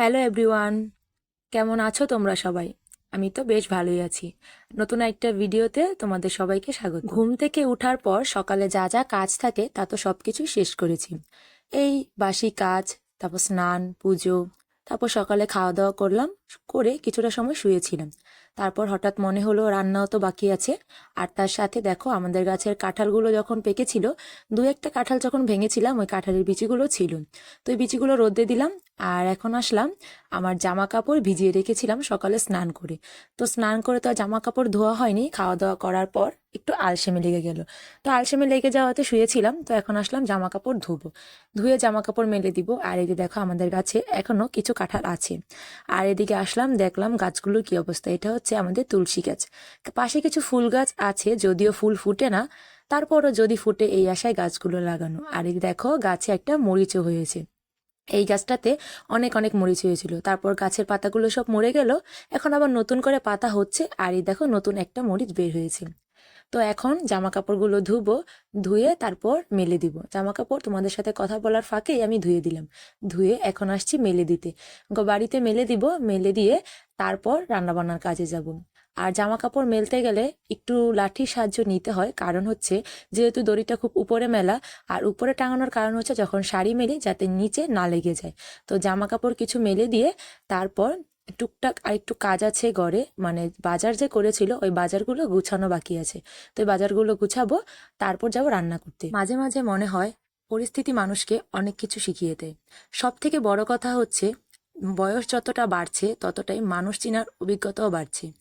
Hello everyone কেমন আছো তোমরা সবাই? আমি তো বেশ ভালোই আছি। নতুন একটা ভিডিওতে তোমাদের সবাইকে স্বাগত। ঘুম থেকে উঠার পর সকালে যা যা কাজ থাকে তা তো সব কিছুই শেষ করেছি। এই বাসি কাজ, তারপর স্নান, পুজো তারপর সকালে খাওয়া দাওয়া করলাম, করে কিছুটা সময় শুয়েছিলাম। তারপর হঠাৎ মনে হলো রান্নাও তো বাকি আছে। আর তার সাথে দেখো আমাদের গাছের কাঁঠালগুলো যখন পেকেছিল, দু একটা কাঁঠাল যখন ভেঙেছিলাম, ওই কাঁঠালের বিচিগুলো ছিল। তো ওই বিচিগুলো রোদে দিলাম আর এখন আসলাম আমার জামা কাপড় ভিজিয়ে রেখেছিলাম সকালে স্নান করে। তো স্নান করে তো আর জামা কাপড় ধোয়া হয়নি খাওয়া দাওয়া করার পর একটু আলসেমি লেগে গেল। তো আলসেমি লেগে যাওয়াতে শুয়েছিলাম, তো এখন আসলাম জামা কাপড় ধুবো। ধুয়ে জামা কাপড় মেলে দিব, আর এই যে দেখো আমাদের গাছে এখনও কিছু কাঁঠাল আছে। আর এদিকে আসলাম, দেখলাম গাছগুলোর কি অবস্থা। এটা হচ্ছে আমাদের তুলসী গাছ। পাশে কিছু ফুল গাছ আছে, যদিও ফুল ফুটে না, তারপরও যদি ফুটে এই আশায় গাছগুলো লাগানো। আর এই দেখো গাছে একটা মরিচও হয়েছে। এই গাছটাতে অনেক অনেক মরিচ হয়েছিল। তারপর গাছের পাতাগুলো সব মরে গেল, এখন আবার নতুন করে পাতা হচ্ছে, আর এই দেখো নতুন একটা মরিচ বের হয়েছে। তো এখন জামা কাপড়গুলো ধুবো, ধুয়ে তারপর মেলে দিব। জামা কাপড় তোমাদের সাথে কথা বলার ফাঁকেই আমি ধুয়ে দিলাম। ধুয়ে এখন আসছি মেলে দিতে। বাড়িতে মেলে দিব, মেলে দিয়ে তারপর রান্নাবান্নার কাজে যাব। আর জামা কাপড় মেলতে গেলে একটু লাঠির সাহায্য নিতে হয়। কারণ হচ্ছে, যেহেতু দড়িটা খুব উপরে মেলা, আর উপরে টাঙানোর কারণ হচ্ছে যখন শাড়ি মেলি যাতে নিচে না লেগে যায়। তো জামা কাপড় কিছু মেলে দিয়ে তারপর টুকটাক আর একটু কাজ আছে ঘরে মানে বাজার যে করেছিল, ওই বাজারগুলো গুছানো বাকি আছে। তো এই বাজারগুলো গুছাবো, তারপর যাব রান্না করতে। মাঝে মাঝে মনে হয় পরিস্থিতি মানুষকে অনেক কিছু শিখিয়ে দেয়। সব থেকে বড় কথা হচ্ছে, বয়স যতটা বাড়ছে, ততটাই মানুষ চিনার অভিজ্ঞতাও বাড়ছে।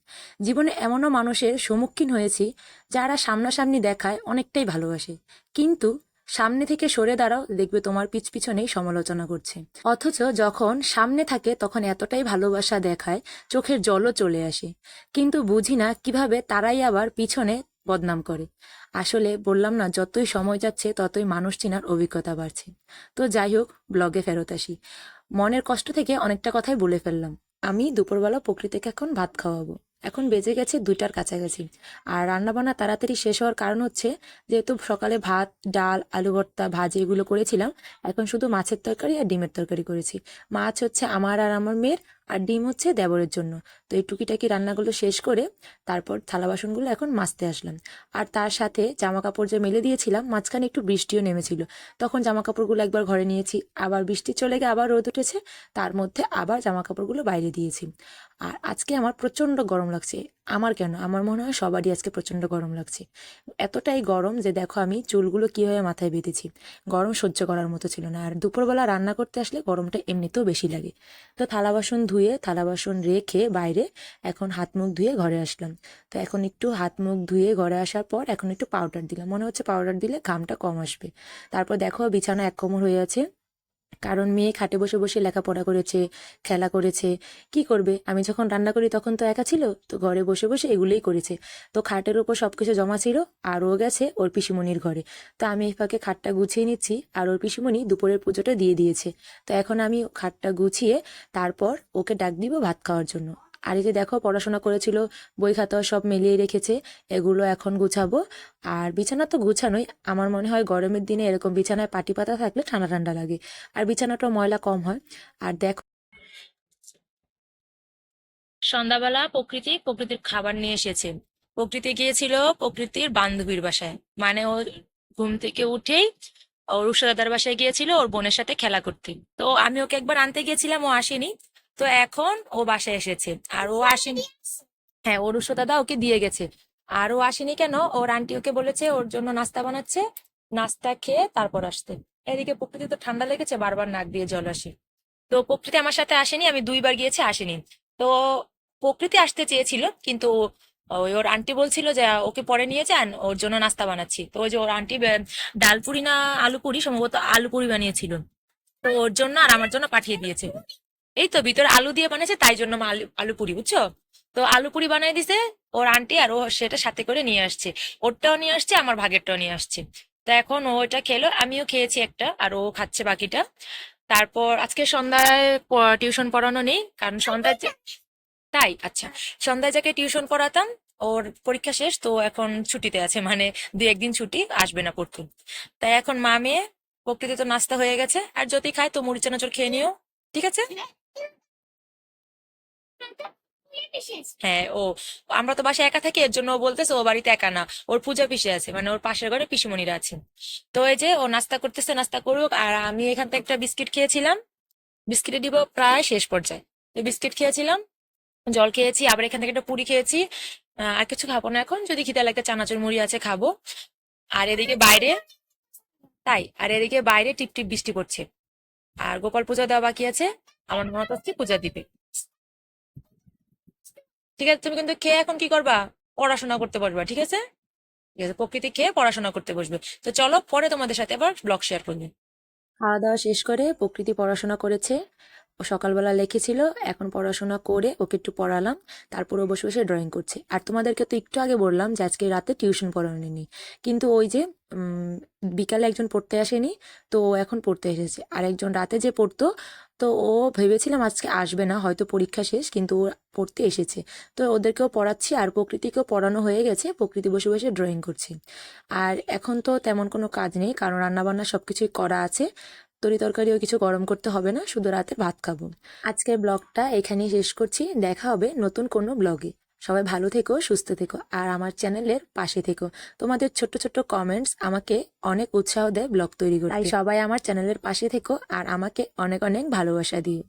জীবনে এমনও মানুষের সম্মুখীন হয়েছি, যারা সামনাসামনি দেখায় অনেকটাই ভালোবাসে। কিন্তু সামনে থেকে সরে দাঁড়াও, দেখবে তোমার পিছ পিছনেই সমালোচনা করছে। অথচ যখন সামনে থাকে, তখন এতটাই ভালোবাসা দেখায়, চোখের জলও চলে আসে। কিন্তু বুঝি না কীভাবে তারাই আবার পিছনে বদনাম করে। আসলে বললাম না, যতই সময় যাচ্ছে, ততই মানুষ চেনার অভিজ্ঞতা বাড়ছে। তো যাই হোক, ব্লগে ফেরত আসি। মনের কষ্ট থেকে অনেকটা কথাই বলে ফেললাম। আমি দুপুরবেলা প্রকৃতিকে এখন ভাত খাওয়াবো। এখন বেজে গেছে দুইটার কাছাকাছি। আর রান্নাবান্না তাড়াতাড়ি শেষ হওয়ার কারণ হচ্ছে, যেহেতু সকালে ভাত, ডাল, আলু ভর্তা, ভাজি এগুলো করেছিলাম, এখন শুধু মাছের তরকারি আর ডিমের তরকারি করেছি। মাছ হচ্ছে আমার আর আমার মেয়ের আর ডিম হচ্ছে দেবরের জন্য। তো এই টুকিটাকি রান্নাগুলো শেষ করে তারপর থালা বাসনগুলো এখন মাজতে আসলাম। আর তার সাথে জামা কাপড় যে মেলে দিয়েছিলাম, মাঝখানে একটু বৃষ্টিও নেমেছিল। তখন জামা কাপড়গুলো একবার ঘরে নিয়েছি, আবার বৃষ্টি চলে গিয়ে আবার রোদ উঠেছে, তার মধ্যে আবার জামা কাপড়গুলো বাইরে দিয়েছি। আর আজকে আমার প্রচণ্ড গরম লাগছে। আমার কেন? আমার মনে হয় সবারই আজকে প্রচণ্ড গরম লাগছে। এতটাই গরম যে দেখো আমি চুলগুলো কীভাবে মাথায় বেঁধেছি। গরম সহ্য করার মতো ছিল না। আর দুপুরবেলা রান্না করতে আসলে গরমটা এমনিতেও বেশি লাগে। তো থালা বাসন ধুয়ে থালা বাসন রেখে বাইরে এখন হাত মুখ ধুয়ে ঘরে আসলাম। তো এখন একটু হাত মুখ ধুয়ে ঘরে আসার পর এখন একটু পাউডার দিলাম। মনে হচ্ছে পাউডার দিলে ঘামটা কম আসবে। তারপর দেখো বিছানা এক কোমর হয়ে আছে। কারণ মেয়ে খাটে বসে বসে লেখাপড়া করেছে, খেলা করেছে। কি করবে? আমি যখন রান্না করি তখন তো একা ছিল, তো ঘরে বসে বসে এগুলোই করেছে। তো খাটের ওপর সব কিছু জমা ছিল, আর ও গেছে ওর পিসিমণির ঘরে। তো আমি এই ফাঁকে খাটটা গুছিয়ে নিচ্ছি, আর ওর পিসিমণি দুপুরের পুজোটা দিয়ে দিয়েছে। তো এখন আমি খাটটা গুছিয়ে তারপর ওকে ডাক দিব ভাত খাওয়ার জন্য। আর এই যে দেখো পড়াশোনা করেছিল, বই খাতা সব মিলিয়ে রেখেছে, এগুলো এখন গুছাবো। আর বিছানা তো গুছানোই, আমার মনে হয় গরমের দিনে এরকম বিছানায় পাটি পাতা থাকলে ঠান্ডা ঠান্ডা লাগে। আর বিছানাটা ময়লা কম হয়। আর দেখো সন্ধ্যাবেলা প্রকৃতি প্রকৃতির খাবার নিয়ে এসেছে। প্রকৃতি গিয়েছিল প্রকৃতির বান্ধবীর বাসায়। মানে ও ঘুম থেকে উঠেই ওর উষা দাদার বাসায় গিয়েছিল, ওর বোনের সাথে খেলা করতে। তো আমি ওকে একবার আনতে গিয়েছিলাম, ও আসেনি। তো এখন ও বাসায় এসেছে। আর ও আসেনি। হ্যাঁ ওর উষা দাদা ওকে দিয়ে গেছে। আর ও আসেনি কেন? ওর আন্টি ওকে বলেছে, ওর জন্য নাস্তা বানাচ্ছে। নাস্তা খেয়ে তারপর আসতে। এদিকে প্রকৃতি তো ঠান্ডা লেগেছে, বারবার নাক দিয়ে জল আসে। তো প্রকৃতি আমার সাথে আসেনি, আমি দুইবার গিয়েছি, আসেনি। তো প্রকৃতি আসতে চেয়েছিল, কিন্তু ওই ওর আন্টি বলছিল যে, ওকে পরে নিয়ে যান, ওর জন্য নাস্তা বানাচ্ছি। তো ওই যে ওর আন্টি ডালপুরি না আলু পুরি সম্ভবত আলু পুরি বানিয়েছিল। তো ওর জন্য আর আমার জন্য পাঠিয়ে দিয়েছে। এই তো ভিতরে আলু দিয়ে বানিয়েছে, তাই জন্য আলু আলু পুরি, বুঝছ? তো আলু পুরি বানিয়ে দিছে ওর আন্টি আর ও সেটা সাথে করে নিয়ে আসছে। ওরটাও নিয়ে আসছে, আমার ভাগেরটাও নিয়ে আসছে। তো এখন ও এটা খেলো, আমিও খেয়েছি একটা, আর ও খাচ্ছে বাকিটা। তারপর আজকে সন্ধ্যায় টিউশন পড়ানো নেই, কারণ সন্ধ্যায় তাই আচ্ছা। সন্ধ্যায় যাকে টিউশন পড়াতাম, ওর পরীক্ষা শেষ, তো এখন ছুটিতে আছে মানে দু একদিন ছুটি, আসবে না পড়তে তাই এখন মা মেয়ে প্রকৃতি তো নাস্তা হয়ে গেছে, আর যদি খায় তো মুড়ি চানাচুর খেয়ে নিও, ঠিক আছে? হ্যাঁ ও, আমরা তো বাসায় একা থাকি, এর জন্য ও বলতেছে ও বাড়িতে একা না। ওর পূজা পিসে আছে মানে ওর পাশের ঘরে পিসিমণিরা আছে। তো এই যে ও নাস্তা করতেছে, নাস্তা করুক, আর আমি এখান থেকে একটা বিস্কিট খেয়েছিলাম। বিস্কিটে দিব প্রায় শেষ পর্যায়ে। বিস্কিট খেয়েছিলাম, জল খেয়েছি, আবার এখান থেকে একটা পুরি খেয়েছি। আর কিছু খাব না এখন, যদি খিদে লাগে চানাচুর মুড়ি আছে খাব। আর এদিকে বাইরে, তাই, আর এদিকে বাইরে টিপ টিপ বৃষ্টি পড়ছে। আর গোপাল পূজা দেওয়া বাকি আছে, আমার মনে হচ্ছে পূজা দিবে। ঠিক আছে, তুমি কিন্তু খেয়ে এখন কি করবা? পড়াশোনা করতে পারবা ঠিক আছে? ঠিক আছে, প্রকৃতি খেয়ে পড়াশোনা করতে বসবে। তো চলো পরে তোমাদের সাথে আবার ব্লগ শেয়ার করবে। খাওয়া দাওয়া শেষ করে প্রকৃতি পড়াশোনা করেছে। ও সকালবেলা লিখেছিল, এখন পড়াশোনা করে ওকে একটু পড়ালাম, তারপর বসে বসে ড্রয়িং করছে। আর তোমাদেরকে তো একটু আগে বললাম যে আজকে রাতে টিউশন পড়ানো নেই। কিন্তু ওই যে বিকালে একজন পড়তে আসেনি, তো এখন পড়তে এসেছে। আর একজন রাতে যে পড়তো তো ও ভেবেছিলাম আজকে আসবে না, হয়তো পরীক্ষা শেষ, কিন্তু ও পড়তে এসেছে। তো ওদেরকেও পড়াচ্ছি, আর প্রকৃতিকেও পড়ানো হয়ে গেছে, প্রকৃতি বসে বসে ড্রয়িং করছি। আর এখন তো তেমন কোনো কাজ নেই, কারণ রান্নাবান্না সব কিছুই করা আছে। তরি তরকারিও কিছু গরম করতে হবে না, শুধু রাতে ভাত খাব। আজকের ব্লগটা এখানেই শেষ করছি, দেখা হবে নতুন কোনো ব্লগে। সবাই ভালো থেকো, সুস্থ থেকো, আর আমার চ্যানেলের পাশে থেকো। তোমাদের ছোট্ট ছোট্ট কমেন্টস আমাকে অনেক উৎসাহ দেয় ব্লগ তৈরি করতে। সবাই আমার চ্যানেলের পাশে থেকো আর আমাকে অনেক অনেক ভালোবাসা দিও।